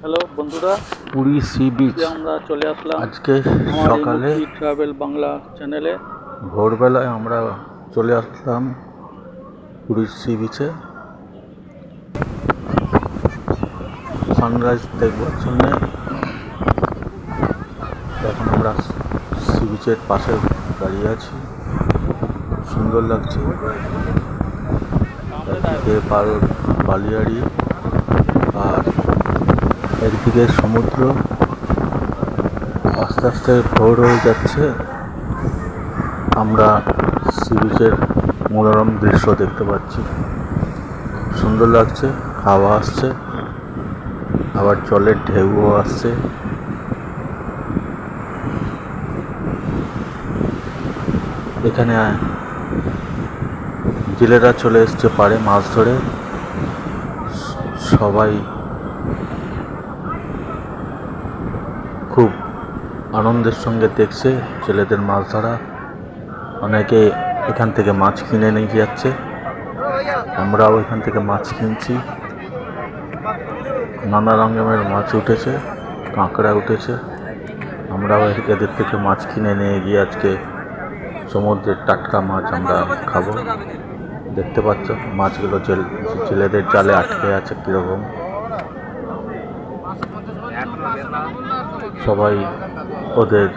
Hello বন্ধুরা। Puri sea beach আমরা চলে আসলাম আজকে সকালে ট্রাভেল বাংলা চ্যানেলে ভোরবেলায় আমরা চলে আসলাম পুরী সি বিচে সানরাইজ দেখবার জন্যে এখন আমরা সি বিচের পাশে দাঁড়িয়ে আছি। সুন্দর লাগছে। একদিকে বালিয়াড়ি। আর একদিকে সমুদ্র, আস্তে আস্তে ভোর হয়ে যাচ্ছে। আমরা সি মনোরম দৃশ্য দেখতে পাচ্ছি। খুব সুন্দর লাগছে, হাওয়া আসছে, আবার জলের ঢেউও আসছে। এখানে জেলেরা চলে এসছে পারে মাছ ধরে। সবাই খুব আনন্দের সঙ্গে দেখছে, ছেলেদের মাছ ধরা। অনেকে এখান থেকে মাছ কিনে নিয়ে যাচ্ছে। আমরাও এখান থেকে মাছ কিনছি। নানা রঙের মাছ উঠেছে, কাঁকড়া উঠেছে। আমরাও এদের থেকে মাছ কিনে নিয়ে গিয়ে আজকে সমুদ্রের টাটকা মাছ আমরা খাব। দেখতে পাচ্ছ, মাছগুলো জেল জেলেদের জালে আটকে আছে কীরকম। সবাই ওদের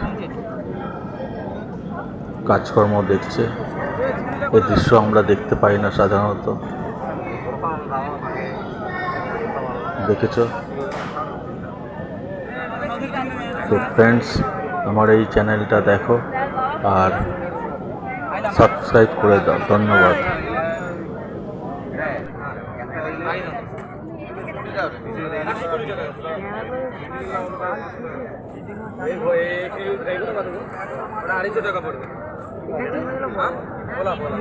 কাজকর্ম দেখছে। এই দৃশ্য আমরা দেখতে পাই না সাধারণত। দেখেছ? তো ফ্রেন্ডস আমার এই চ্যানেলটা দেখো আর সাবস্ক্রাইব করে দাও। ধন্যবাদ। টাকা পড়বে বলা বলা